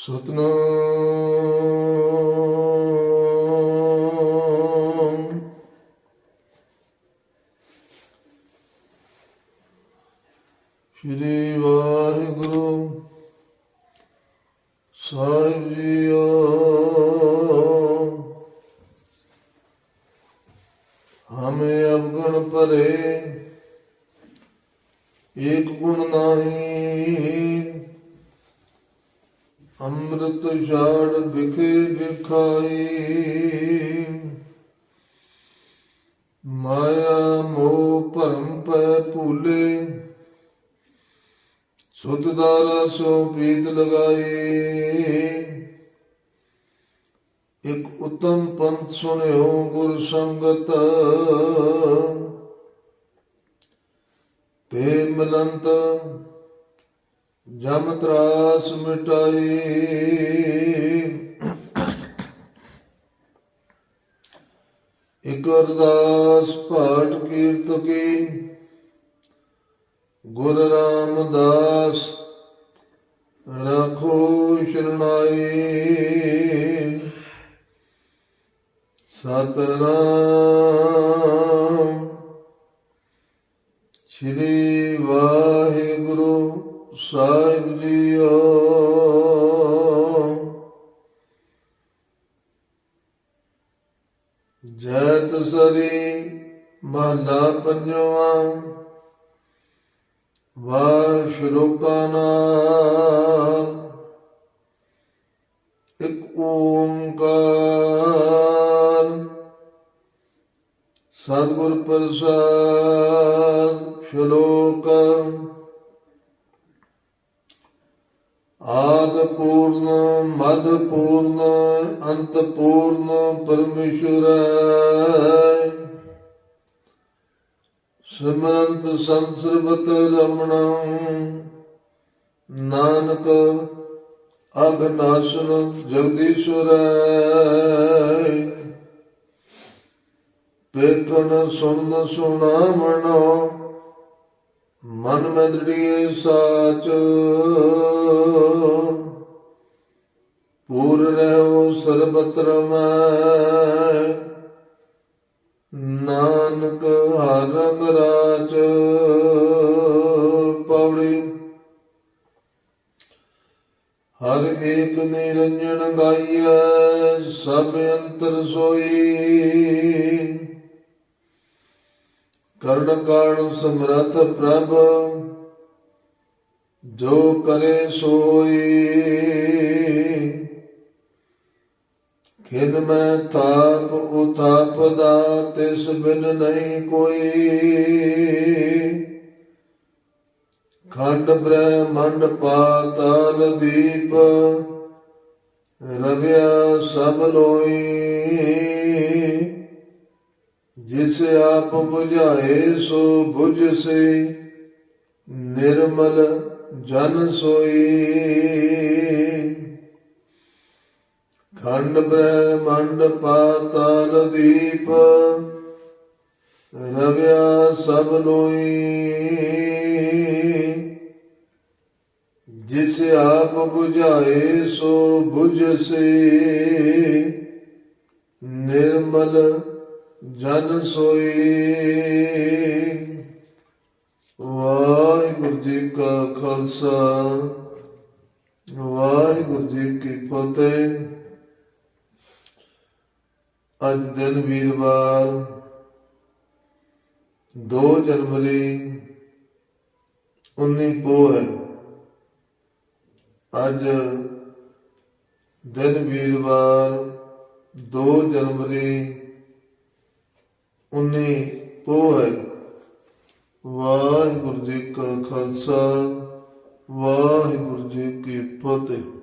ਸਤਨਾਮ। ਸ਼੍ਰੀ ਵਾਹਿਗੁਰੂ ਸਾਹਿਬ ਜੀਓ ਹਮੇ ਅਵਗਣ ਭਰੇ ਏਕ ਗੁਣ ਨਾਹੀ। ਅੰਮ੍ਰਿਤ ਛਾੜ ਵਿਖੇ ਵਿਖਾਈ। ਮਾਇਆ ਮੋਹ ਭਰਮ ਪੈ ਭੂਲੇ। ਸੁਧ ਦਾਰਾ ਸੋ ਪ੍ਰੀਤ ਲਗਾਈ। ਇਕ ਉਤਮ ਪੰਥ ਸੁਣਿਓ ਗੁਰ ਸੰਗਤ। ਤੇ ਮਲੰਤ ਜਮ ਤਰਾਸ ਮਿਟਾਈ। ਇਕ ਅਰਦਾਸ ਪਾਠ ਕੀਰਤ ਕੀ। ਗੁਰ ਰਾਮਦਾਸ ਰੱਖੋ ਸ਼ਰਣਾਈ ਸਤਨਾਮ ਸਾਹਿਬ ਜੀਓ। ਜੈਤ ਸਰੀ ਮਹਲਾ ਪੰਜਵਾਂ। ਵਾਰ ਸ਼ਲੋਕਾਂ ਨਾਲ ਇੱਕ ਓੰਕਾਰ ਸਤਿਗੁਰ ਪ੍ਰਸਾਦ ਸ਼ਲੋਕ ਆਦ ਪੂਰਨ ਮਦ ਪੂਰਨ ਅੰਤ ਪੂਰਨ ਪਰਮੇਸ਼ਰ। ਹੈ ਸਿਮਰੰਤ ਸੰਤ ਸਰਬਤ ਰਮਣਾ, ਨਾਨਕ ਅਗਨਾਸ਼ਨ ਜਗਦੀਸ਼ਵਰ ਪੇਖਣ ਸੁਣਨ ਸੁਣਾਵਣੋ, ਮਨ ਮੈਂ ਸਾਚ। ਸਰਬਤਰ ਮੈਂ ਨਾਨਕ ਹਰ ਰੰਗ ਰਾਜ ਪੌੜੀ ਹਰ ਏਕ ਨਿਰੰਜਨ ਗਾਈਐ, ਸਭ ਅੰਤਰ ਸੋਈ। ਕਰਣ ਕਾਣ ਸਮਰਥ ਪ੍ਰਭ, ਜੋ ਕਰੇ ਸੋਈ। ਖਿਨ ਮੈਂ ਤਾਪ ਉਤਾਪ ਦਾ ਤਿਸ ਬਿਨ ਨਹੀਂ ਕੋਈ। ਖੰਡ ਬ੍ਰਹਮੰਡ ਪਾਤਾਲ ਦੀਪ, ਰਵਿਆ ਸਭ ਲੋਈ। ਜਿਸ ਆਪ 부ਝਾਏ ਸੋ 부ਝ ਸੇ, ਨਿਰਮਲ ਜਨ ਸੋਈ। ਖੰਡ ਬ੍ਰਹਮੰਡ ਪਾਤਾਲ ਦੀਪ, ਰਵਿਆ ਸਭ ਲੋਈ। ਜਿਸ ਆਪ 부ਝਾਏ ਸੋ 부ਝ ਨਿਰਮਲ ਜਨ ਸੋਈ ਵਾਹਿਗੁਰੂ ਜੀ ਕਾ ਖਾਲਸਾ, ਵਾਹਿਗੁਰੂ ਜੀ ਕੀ ਫਤਿਹ। ਅੱਜ ਦਿਨ ਵੀਰਵਾਰ 2 ਜਨਵਰੀ 19 ਪੋਹ ਹੈ। ਅੱਜ ਦਿਨ ਵੀਰਵਾਰ 2 ਜਨਵਰੀ 19 ਪੋਹ ਹੈ। ਵਾਹਿਗੁਰੂ ਜੀ ਕਾ ਖਾਲਸਾ, ਵਾਹਿਗੁਰੂ ਜੀ ਕੀ ਫਤਿਹ।